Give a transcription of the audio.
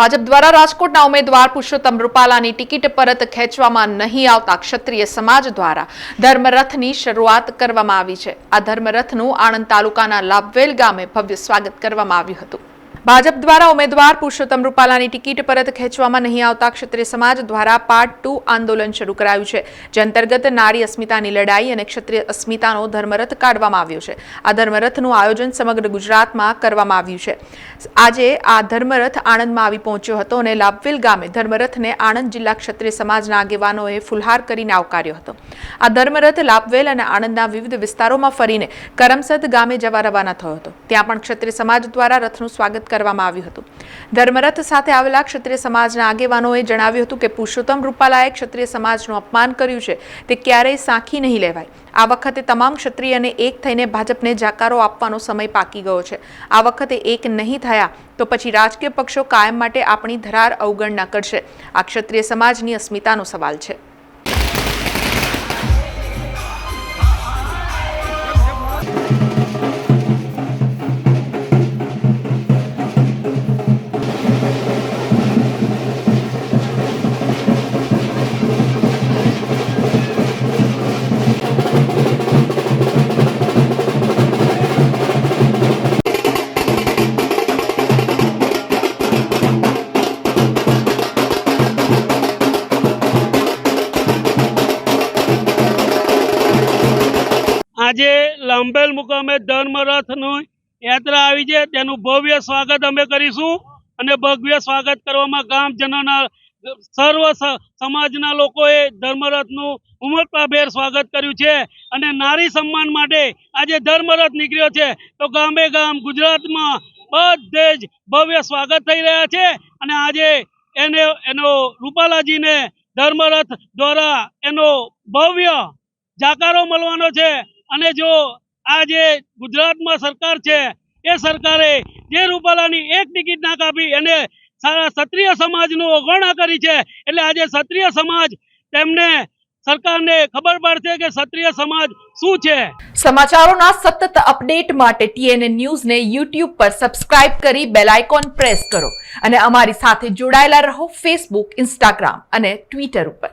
ભાજપ દ્વારા રાજકોટના ઉમેદવાર પુરુષોત્તમ રૂપાલાની ટિકિટ પરત ખેંચવામાં નહીં આવતા ક્ષત્રિય સમાજ દ્વારા ધર્મરથની શરૂઆત કરવામાં આવી છે. આ ધર્મરથનું આણંદ તાલુકાના લાભવેલ ગામે ભવ્ય સ્વાગત કરવામાં આવ્યું હતું. ભાજપ દ્વારા ઉમેદવાર પુરુષોત્તમ રૂપાલાની ટિકિટ પરત ખેંચવામાં નહીં આવતા ક્ષત્રિય સમાજ દ્વારા પાર્ટ ટુ આંદોલન શરૂ કરાયું છે, જે અંતર્ગત નારી અસ્મિતાની લડાઈ અને ક્ષત્રિય અસ્મિતાનો ધર્મરથ કાઢવામાં આવ્યો છે. આ ધર્મરથનું આયોજન સમગ્ર ગુજરાતમાં કરવામાં આવ્યું છે. આજે આ ધર્મરથ આણંદમાં આવી પહોંચ્યો હતો અને લાભવેલ ગામે ધર્મરથને આણંદ જિલ્લા ક્ષત્રિય સમાજના આગેવાનોએ ફુલહાર કરીને આવકાર્યો હતો. આ ધર્મરથ લાભવેલ અને આણંદના વિવિધ વિસ્તારોમાં ફરીને કરમસદ ગામે જવા રવાના થયો હતો. ત્યાં પણ ક્ષત્રિય સમાજ દ્વારા રથનું સ્વાગત કરવામાં આવ્યું હતું. ધર્મરથ સાથે આવેલા ક્ષત્રિય સમાજના આગેવાનોએ જણાવ્યું હતું કે પુરુષોત્તમ રૂપાલાએ ક્ષત્રિય સમાજનું અપમાન કર્યું છે. તે ક્યારેય સાંખી નહીં લેવાય. આ વખતે તમામ ક્ષત્રિયને એક થઈને ભાજપને જાકારો આપવાનો સમય પાકી ગયો છે. આ વખતે એક નહીં થયા તો પછી રાજકીય પક્ષો કાયમ માટે આપણી ધરાર અવગણના કરશે. આ ક્ષત્રિય સમાજની અસ્મિતાનો સવાલ છે. આજે લાંબેલ મુકામે ધર્મરથનું યાત્રા આવી છે. તેનું ભવ્ય સ્વાગત અમે કરીશું અને ભવ્ય સ્વાગત કરવામાં ગામજનોના, સર્વ સમાજના લોકોએ ધર્મરથનું ઉમળકાભેર સ્વાગત કર્યું છે અને નારી સન્માન માટે આજે ધર્મરથ નીકળ્યો છે. તો ગામે ગામ ગુજરાતમાં બધે જ ભવ્ય સ્વાગત થઈ રહ્યા છે અને આજે એને, એનો રૂપાલાજીને ધર્મરથ દ્વારા એનો ભવ્ય જાકારો મળવાનો છે. અને જો આ જે ગુજરાતમાં સરકાર છે, એ સરકારે જે રૂપાલાની એક ટિકિટ ના કાપી સારા ક્ષત્રિય સમાજનું અવગણના કરી છે, એટલે આજે ક્ષત્રિય સમાજ તેમને સરકારને ખબર પડશે કે ક્ષત્રિય સમાજ શું છે. સમાચારોના સતત અપડેટ માટે ટીએનએ ન્યૂઝને યુટ્યુબ પર સબસ્ક્રાઇબ કરી બેલ આઇકોન પ્રેસ કરો અને અમારી સાથે જોડાયેલા રહો ફેસબુક ઇન્સ્ટાગ્રામ અને ટ્વિટર ઉપર.